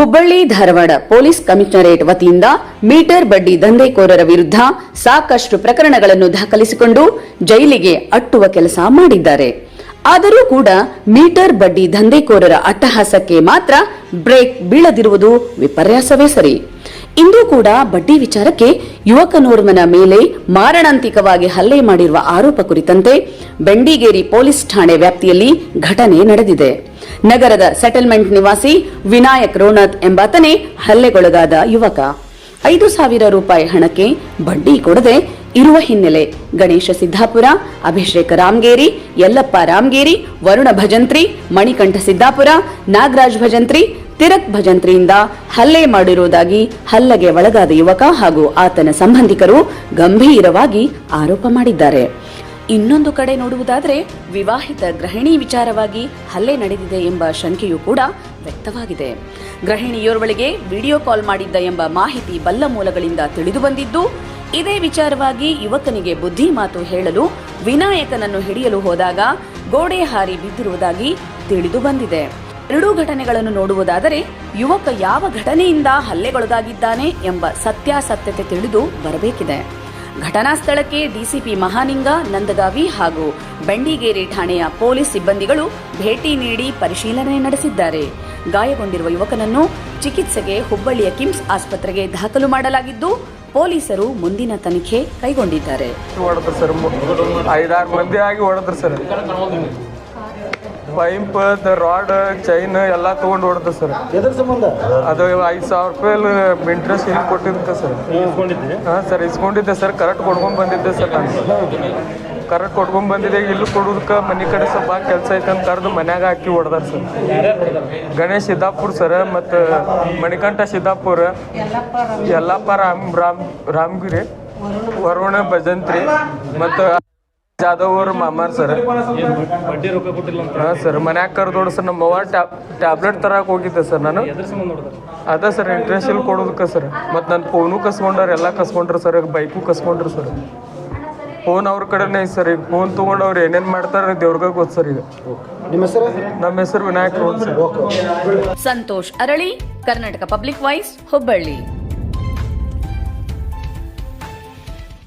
Hubballi, Dharwad police commissionerate ವತಿಯಿಂದ meter ಬಡ್ಡಿ ದಂಧೆಕೋರರ ವಿರುದ್ಧ ಸಾಕಷ್ಟು ಪ್ರಕರಣಗಳನ್ನು ದಾಖಲಿಸಿಕೊಂಡು ಜೈಲಿಗೆ ಅಟ್ಟುವ ಕೆಲಸ ಮಾಡಿದ್ದಾರೆ. ಆದರೂ ಕೂಡ ಮೀಟರ್ ಬಡ್ಡಿ ದಂಧೆಕೋರರ ಅಟ್ಟಹಾಸಕ್ಕೆ ಮಾತ್ರ ಬ್ರೇಕ್ ಬೀಳದಿರುವುದು ವಿಪರ್ಯಾಸವೇ ಸರಿ. ಇಂದು ಕೂಡ ಬಡ್ಡಿ ವಿಚಾರಕ್ಕೆ ಯುವಕನೋರ್ವನ ಮೇಲೆ ಮಾರಣಾಂತಿಕವಾಗಿ ಹಲ್ಲೆ ಮಾಡಿರುವ ಆರೋಪ ಕುರಿತಂತೆ ಬೆಂಡಿಗೇರಿ ಪೊಲೀಸ್ ಠಾಣೆ ವ್ಯಾಪ್ತಿಯಲ್ಲಿ ಘಟನೆ ನಡೆದಿದೆ. ನಗರದ ಸೆಟಲ್ಮೆಂಟ್ ನಿವಾಸಿ ವಿನಾಯಕ್ ರೋನಾಥ್ ಎಂಬಾತನೇ ಹಲ್ಲೆಗೊಳಗಾದ ಯುವಕ. ಐದು ಸಾವಿರ ರೂಪಾಯಿ ಹಣಕ್ಕೆ ಬಡ್ಡಿ ಕೊಡದೆ ಇರುವ ಹಿನ್ನೆಲೆ ಗಣೇಶ ಸಿದ್ದಾಪುರ, ಅಭಿಷೇಕ ರಾಮ್ಗೇರಿ, ಯಲ್ಲಪ್ಪ ರಾಮ್ಗೇರಿ, ವರುಣ ಭಜಂತ್ರಿ, ಮಣಿಕಂಠ ಸಿದ್ದಾಪುರ, ನಾಗರಾಜ್ ಭಜಂತ್ರಿ, ತಿರಕ್ ಭಜಂತ್ರಿಯಿಂದ ಹಲ್ಲೆ ಮಾಡಿರುವುದಾಗಿ ಹಲ್ಲೆಗೆ ಒಳಗಾದ ಯುವಕ ಹಾಗೂ ಆತನ ಸಂಬಂಧಿಕರು ಗಂಭೀರವಾಗಿ ಆರೋಪ ಮಾಡಿದ್ದಾರೆ. ಇನ್ನೊಂದು ಕಡೆ ನೋಡುವುದಾದರೆ ವಿವಾಹಿತ ಗೃಹಿಣಿ ವಿಚಾರವಾಗಿ ಹಲ್ಲೆ ನಡೆದಿದೆ ಎಂಬ ಶಂಕೆಯೂ ಕೂಡ ವ್ಯಕ್ತವಾಗಿದೆ. ಗೃಹಿಣಿಯೋರ್ವಳಿಗೆ ವಿಡಿಯೋ ಕಾಲ್ ಮಾಡಿದ್ದ ಎಂಬ ಮಾಹಿತಿ ಬಲ್ಲ ಮೂಲಗಳಿಂದ ತಿಳಿದು ಬಂದಿದ್ದು, ಇದೇ ವಿಚಾರವಾಗಿ ಯುವಕನಿಗೆ ಬುದ್ಧಿ ಮಾತು ಹೇಳಲು ವಿನಾಯಕನನ್ನು ಹಿಡಿಯಲು ಹೋದಾಗ ಗೋಡೆ ಹಾರಿ ಬಿದ್ದಿರುವುದಾಗಿ ತಿಳಿದು ಬಂದಿದೆ. ಎರಡೂ ಘಟನೆಗಳನ್ನು ನೋಡುವುದಾದರೆ ಯುವಕ ಯಾವ ಘಟನೆಯಿಂದ ಹಲ್ಲೆಗೊಳಗಾಗಿದ್ದಾನೆ ಎಂಬ ಸತ್ಯಾಸತ್ಯತೆ ತಿಳಿದು ಬರಬೇಕಿದೆ. ಘಟನಾ ಸ್ಥಳಕ್ಕೆ ಡಿಸಿಪಿ ಮಹಾನಿಂಗ, ನಂದಗಾವಿ ಹಾಗೂ ಬೆಂಡಿಗೇರಿ ಠಾಣೆಯ ಪೊಲೀಸ್ ಸಿಬ್ಬಂದಿಗಳು ಭೇಟಿ ನೀಡಿ ಪರಿಶೀಲನೆ ನಡೆಸಿದ್ದಾರೆ. ಗಾಯಗೊಂಡಿರುವ ಯುವಕನನ್ನು ಚಿಕಿತ್ಸೆಗೆ ಹುಬ್ಬಳ್ಳಿಯ ಕಿಮ್ಸ್ ಆಸ್ಪತ್ರೆಗೆ ದಾಖಲು ಮಾಡಲಾಗಿದ್ದು, ಪೊಲೀಸರು ಮುಂದಿನ ತನಿಖೆ ಕೈಗೊಂಡಿದ್ದಾರೆ. ಪೈಂಪ್ ರಾಡ್ ಚೈನ್ ಎಲ್ಲ ತಗೊಂಡ್ ಹೊಡೆದ ಸರ್. ಎದ್ರ ಸಂಬಂಧ? ಅದು ಐದು ಸಾವಿರ ರೂಪಾಯಿ ಇಂಟ್ರೆಸ್ಟ್ ಇಲ್ಲಿ ಕೊಟ್ಟಿದ್ದ ಸರ್. ಹಾಂ ಸರ್ ಇಸ್ಕೊಂಡಿದ್ದೆ ಸರ್ ಕರೆಕ್ಟ್ ಕೊಡ್ಕೊಂಡ್ ಬಂದಿದ್ದೆ ಸರ್ ನಾನು. ಕರೆಕ್ಟ್ ಕೊಟ್ಕೊಂಡ್ ಬಂದಿದ್ದೆ ಇಲ್ಲಿ ಕೊಡೋದಕ್ಕೆ ಮನೆ ಕಡೆ ಸ್ವಲ್ಪ ಕೆಲಸ ಐತೆ ಅಂತ ಕರೆದು ಮನ್ಯಾಗ ಹಾಕಿ ಹೊಡೆದಾರ ಸರ್. ಗಣೇಶ್ ಸಿದ್ದಾಪುರ್ ಸರ್ ಮತ್ತು ಮಣಿಕಂಠ ಸಿದ್ದಾಪುರ ಯಲ್ಲಪ್ಪ ರಾಮ್ ರಾಮ್ ರಾಮ್ಗಿರಿ ವರುಣ ಭಜಂತ್ರಿ ಮತ್ತು ಜಾದವ್ ಅವ್ರ ಮಾಮಾರ್ ಸರ್. ಹಾಂ ಸರ್ ಮನ್ಯಾಗ ಕರ್ದೋಡು ಸರ್ ನಮ್ಮ ಅವ್ವ ಟ್ಯಾಬ್ ಟ್ಯಾಬ್ಲೆಟ್ ತರಕ್ಕೆ ಹೋಗಿದ್ದೆ ಸರ್ ನಾನು. ಅದ ಸರ್ ಇಂಟ್ರೆಸ್ಟ್ ಇಲ್ಲಿ ಕೊಡೋದಕ್ಕೆ ಸರ್. ಮತ್ತು ನನ್ನ ಫೋನು ಕಸ್ಕೊಂಡಾರ ಎಲ್ಲ ಕಸ್ಕೊಂಡ್ರು ಸರ್ ಬೈಕು ಕಸ್ಕೊಂಡ್ರು ಸರ್. ಫೋನ್ ಅವ್ರ ಕಡೆನೇ ಸರ್ ಈಗ ಫೋನ್ ತೊಗೊಂಡು ಅವ್ರು ಏನೇನು ಮಾಡ್ತಾರೆ ದೇವ್ರಿಗೆ ಗೊತ್ತು ಸರ್ ಈಗ. ನಿಮ್ಮ ಹೆಸರು? ನಮ್ಮ ಹೆಸರು ವಿನಾಯಕ್ ರೋಡ್ ಸರ್. ಸಂತೋಷ್ ಅರಳಿ ಕರ್ನಾಟಕ ಪಬ್ಲಿಕ್ ವಾಯ್ಸ್ ಹುಬ್ಬಳ್ಳಿ